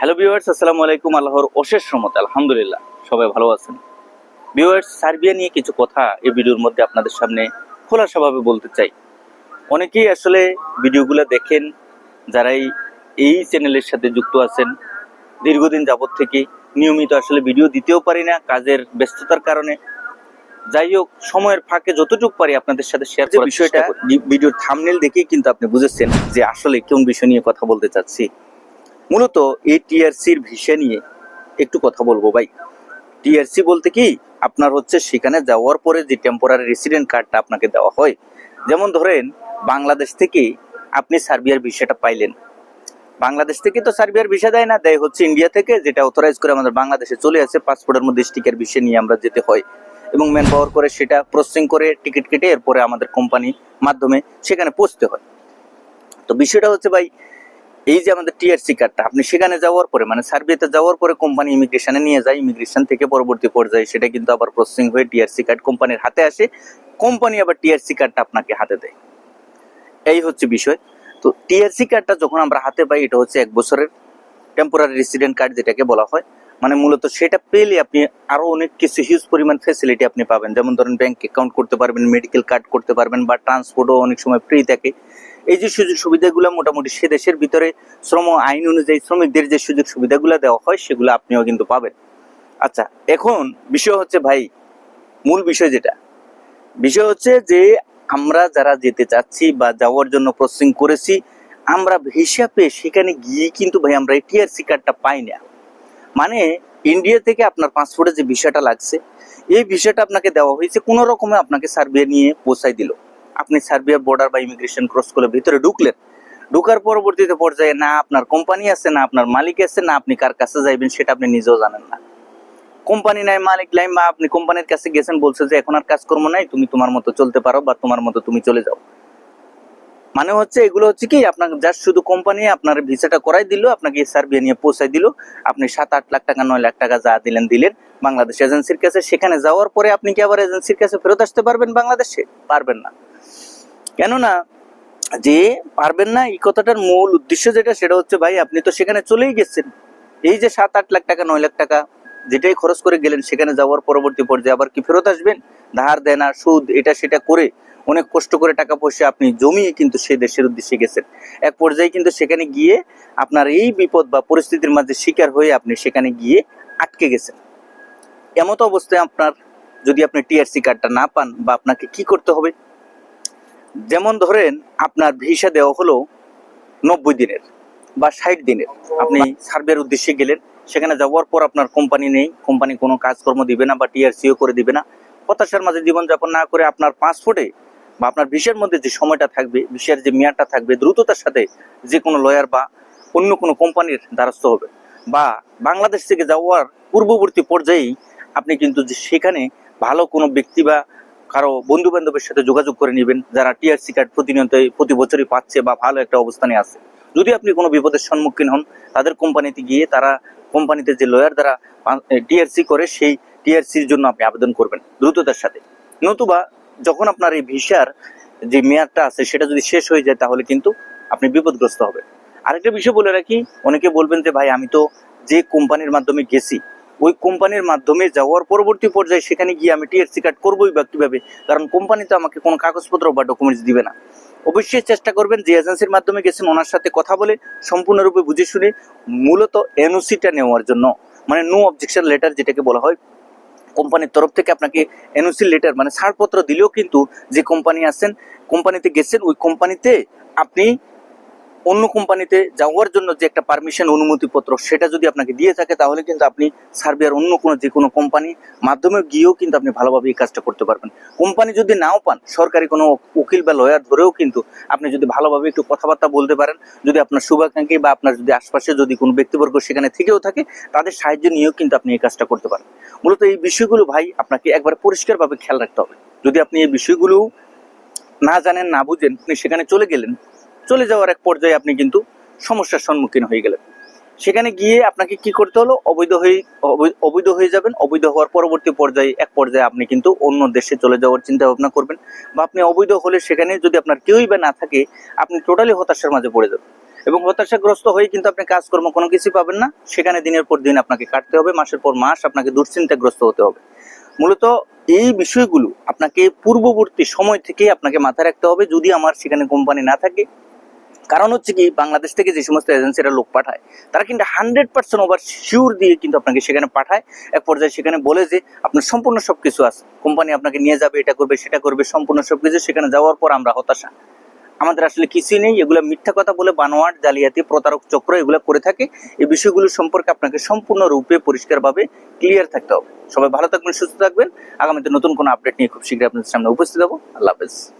Hello viewers আসসালামু আলাইকুম আল্লাহর অশেষ রহমত আলহামদুলিল্লাহ সবাই ভালো আছেন। ভিউয়ার্স সার্বিয়া নিয়ে কিছু কথা এই ভিডিওর মধ্যে আপনাদের সামনে খোলাসাভাবে বলতে চাই। অনেকেই আসলে ভিডিওগুলো দেখেন যারাই এই চ্যানেলের সাথে যুক্ত আছেন দীর্ঘদিন যাবত থেকে নিয়মিত আসলে ভিডিও দিতেও পারি না কাজের ব্যস্ততার কারণে। যাই হোক সময়ের ফাঁকে যতটুকু পারি আপনাদের সাথে শেয়ার করার বিষয়টা ভিডিওর থামনেল দেখেই কিন্তু আপনি বুঝেছেন যে আসলে কোন বিষয় নিয়ে কথা বলতে চাচ্ছি। মূলত এই টিআরসির ভিসা নিয়ে একটু কথা বলব ভাই। টিআরসি বলতে কি, আপনার হচ্ছে সেখানে যাওয়ার পরে যে টেম্পোরারি রেসিডেন্ট কার্ডটা আপনাকে দেওয়া হয়, যেমন ধরেন বাংলাদেশ থেকে আপনি সার্বিয়ার ভিসাটা পাইলেন। বাংলাদেশ থেকে তো সার্বিয়ার ভিসা দেয় না, দেয় হচ্ছে ইন্ডিয়া থেকে, যেটা অথরাইজ করে আমাদের বাংলাদেশে চলে আসে পাসপোর্টের মধ্যে স্টিকার ভিসা নিয়ে আমরা যেতে হয়। এবং ম্যান পাওয়ার করে সেটা প্রসেসিং করে টিকিট কেটে এরপরে আমাদের কোম্পানি মাধ্যমে সেখানে পৌঁছতে হয়। তো বিষয়টা হচ্ছে ভাই এই যে আমাদের টিআরসি কার্ডটা আপনি সেখানে যাওয়ার পরে মানে সার্বিয়াতে যাওয়ার পরে কোম্পানি ইমিগ্রেশনে নিয়ে যায় ইমিগ্রেশন থেকে পরবর্তী পর্যায়ে সেটা কিন্তু আবার প্রসেসিং হয়ে টিআরসি কার্ড কোম্পানির হাতে আসে কোম্পানি আবার টিআরসি কার্ডটা আপনাকে হাতে দেয়। এই হচ্ছে বিষয়। তো টিআরসি কার্ডটা যখন আমরা হাতে পাই, এটা হচ্ছে এক বছরের টেম্পোরারি রেসিডেন্ট কার্ড যেটাকে বলা হয়। মানে মূলত সেটা পেলে আপনি আরও অনেক কিছু হিউজ পরিমাণ ফেসিলিটি আপনি পাবেন। যেমন ধরেন ব্যাংক অ্যাকাউন্ট করতে পারবেন মেডিকেল কার্ড করতে পারবেন বা ট্রান্সপোর্টও অনেক সময় ফ্রি থাকে। এই যে সুযোগ সুবিধাগুলো মোটামুটি সে দেশের ভিতরে শ্রম আইন অনুযায়ী শ্রমিকদের যে সুযোগ সুবিধাগুলো দেওয়া হয়, সেগুলো আপনিও কিন্তু পাবেন। আচ্ছা এখন বিষয় হচ্ছে ভাই, মূল বিষয় যেটা। বিষয় হচ্ছে যে আমরা যারা যেতে চাচ্ছি বা যাওয়ার জন্য প্রসেসিং করেছি, আমরা ভিসা পেয়ে সেখানে গিয়ে কিন্তু ভাই আমরা টিআরসি কার্ডটা পাই না। মানে ইন্ডিয়া থেকে আপনার পাসপোর্টে যে ভিসাটা লাগছে, এই ভিসাটা আপনাকে দেওয়া হয়েছে, কোনো রকমে আপনাকে সার্বিয়া নিয়ে পৌঁছাই দিল। আপনি সার্বিয়ার বর্ডার বা ইমিগ্রেশন ক্রস করে ভিতরে ঢুকলেন। ঢুকার পরবর্তীতে পর্যায়ে না আপনার কোম্পানি আছে, না আপনার মালিক আছে, না আপনি কার কাছে যাইবেন সেটা আপনি নিজেও জানেন না। কোম্পানি নাই, মালিক নাই, বা আপনি কোম্পানির কাছে গেছেন, বলছে যে এখন আর কাজকর্ম নাই, তুমি তোমার মতো চলতে পারো বা তোমার মতো তুমি চলে যাও। মানে হচ্ছে এগুলো হচ্ছে কি আপনার জাস্ট শুধু কোম্পানি আপনার ভিসাটা করাই দিল, আপনাকে সার্বিয়া নিয়ে পৌঁছাই দিল। আপনি সাত, আট লাখ টাকা, নয় লাখ টাকা যা দিলেন দিলেন, বাংলাদেশ এজেন্সির কাছে। সেখানে যাওয়ার পরে আপনি কি আবার এজেন্সির কাছে ফেরত আসতে পারবেন বাংলাদেশে? পারবেন না। কেননা যে পারবেন না এই কথাটার মূল উদ্দেশ্য যেটা, সেটা হচ্ছে ভাই, আপনি তো সেখানে চলেই গেছেন। এই যে সাত, আট লাখ টাকা, নয় লাখ টাকা যেটাই খরচ করে গেলেন, সেখানে যাওয়ার পরবর্তী পর্যায়ে আবার কি ফেরত আসবেন? ধার দেনা, সুদ, এটা সেটা করে অনেক কষ্ট করে টাকা পয়সা আপনি জমিয়ে কিন্তু সেই দেশের উদ্দেশ্যে গেছেন। এক পর্যায়ে কিন্তু সেখানে গিয়ে আপনার এই বিপদ বা পরিস্থিতির মাঝে শিকার হয়ে আপনি সেখানে গিয়ে আটকে গেছেন। এমতো অবস্থায় আপনার যদি আপনি টিআরসি কার্ডটা না পান বা আপনাকে কি করতে হবে? যেমন ধরেন আপনার ভিসা দেওয়া হলো নব্বই দিনের বা ষাট দিনের। আপনি সার্ভের উদ্দেশ্যে গেলেন, সেখানে যাওয়ার পর আপনার কোম্পানি নেই, কোম্পানি কোনো কাজকর্ম দিবে না বা টিআরসিও করে দিবে না। হতাশার মাঝে জীবনযাপন না করে আপনার পাসপোর্টে বা আপনার ভিসার মধ্যে যে সময়টা থাকবে, ভিসার যে মেয়াদটা থাকবে, দ্রুততার সাথে যে কোনো লয়ার বা অন্য কোনো কোম্পানির দ্বারস্থ হবে। বা বাংলাদেশ থেকে যাওয়ার পূর্ববর্তী পর্যায়েই আপনি কিন্তু সেখানে ভালো কোনো ব্যক্তি বা কারও বন্ধু বান্ধবের সাথে যোগাযোগ করে নেবেন, যারা টিআরসি কার্ড প্রতিনিয়ত প্রতি বছরই পাচ্ছে বা ভালো একটা অবস্থানে আছে। যদি আপনি কোনো বিপদের সম্মুখীন হন, তাদের কোম্পানিতে গিয়ে তারা কোম্পানিতে যে লয়ার দ্বারা টিআরসি করে, সেই টিআরসির জন্য আপনি আবেদন করবেন দ্রুততার সাথে। নতুবা যখন আপনার এই ভিসার যে মেয়াদটা আছে, সেটা যদি শেষ হয়ে যায়, তাহলে কিন্তু আপনি বিপদগ্রস্ত হবেন। আরেকটা বিষয় বলে রাখি, অনেকে বলবেন যে, ভাই, আমি তো যে কোম্পানির মাধ্যমে গেছি ওই কোম্পানির মাধ্যমে যাওয়ার পরবর্তী পর্যায়ে সেখানে গিয়ে আমি টিআরসি কার্ড করবোই বা কীভাবে? কারণ কোম্পানি তো আমাকে কোনো কাগজপত্র বা ডকুমেন্টস দিবে না। অবশ্যই চেষ্টা করবেন যে এজেন্সির মাধ্যমে গেছেন, ওনার সাথে কথা বলে সম্পূর্ণরূপে বুঝে শুনে মূলত এনওসিটা নেওয়ার জন্য। মানে নো অবজেকশন লেটার যেটাকে বলা হয়। কোম্পানির তরফ থেকে আপনাকে এনওসি লেটার মানে ছাড়পত্র দিলেও কিন্তু যে কোম্পানি আছেন কোম্পানিতে গেছেন, ওই কোম্পানিতে আপনি অন্য কোম্পানিতে যাওয়ার জন্য যে একটা পারমিশন অনুমতিপত্র সেটা যদি আপনাকে দিয়ে থাকে, তাহলে কিন্তু আপনি সার্বিয়ার অন্য কোনো যে কোনো কোম্পানি মাধ্যমে গিয়েও কিন্তু আপনি ভালোভাবে এই কাজটা করতে পারবেন। কোম্পানি যদি নাও পান, সরকারি কোনো উকিল বা লয়ার ধরেও কিন্তু আপনি যদি ভালোভাবে একটু কথাবার্তা বলতে পারেন, যদি আপনার শুভাকাঙ্ক্ষী বা আপনার যদি আশপাশে যদি কোনো ব্যক্তিবর্গ সেখানে থেকেও থাকে, তাদের সাহায্য নিয়েও কিন্তু আপনি এই কাজটা করতে পারেন। মূলত এই বিষয়গুলো ভাই আপনাকে একবার পরিষ্কারভাবে খেয়াল রাখতে হবে। যদি আপনি এই বিষয়গুলো না জানেন, না বুঝেন, আপনি সেখানে চলে গেলেন চলে যাওয়ার এক পর্যায়ে আপনি কিন্তু সমস্যার সম্মুখীন হয়ে গেলেন। সেখানে গিয়ে আপনাকে কি করতে হলো? অবৈধ হয়ে অবৈধ হয়ে যাবেন। অবৈধ হওয়ার পরবর্তী পর্যায়ে এক পর্যায়ে আপনি কিন্তু অন্য দেশে চলে যাওয়ার চিন্তা ভাবনা করবেন বা আপনি অবৈধ হলে সেখানে যদি আপনার কেউই বা না থাকে, আপনি টোটালি হতাশার মাঝে পড়ে যাবেন। এবং হতাশাগ্রস্ত হয়ে কিন্তু আপনি কাজকর্ম কোনো কিছু পাবেন না। সেখানে দিনের পর দিন আপনাকে কাটতে হবে, মাসের পর মাস আপনাকে দুশ্চিন্তাগ্রস্ত হতে হবে। মূলত এই বিষয়গুলো আপনাকে পূর্ববর্তী সময় থেকে আপনাকে মাথায় রাখতে হবে। যদি আমার সেখানে কোম্পানি না থাকে কারণ হচ্ছে কি, বাংলাদেশ থেকে যে সমস্ত এজেন্সিরা লোক পাঠায়, তারা কিন্তু হান্ড্রেড পার্সেন্ট ওভার শিওর দিয়ে কিন্তু আপনাকে সেখানে পাঠায়। এক পর্যায়ে সেখানে বলে যে, আপনার সম্পূর্ণ সবকিছু আছে। কোম্পানি আপনাকে নিয়ে যাবে, এটা করবে, সেটা করবে, সম্পূর্ণ সবকিছু সেখানে যাওয়ার পর আমরা হতাশা। আমাদের আসলে কিছুই নেই, এগুলো মিথ্যা কথা বলে বানোয়াট, জালিয়াতি, প্রতারক চক্র এগুলো করে থাকে। এই বিষয়গুলো সম্পর্কে আপনাকে সম্পূর্ণ রূপে পরিষ্কারভাবে ক্লিয়ার থাকতে হবে। সবাই ভালো থাকবেন, সুস্থ থাকবেন। আগামীতে নতুন কোনো আপডেট নিয়ে খুব শীঘ্রই আপনাদের সামনে উপস্থিত হব। আল্লাহ হাফেজ।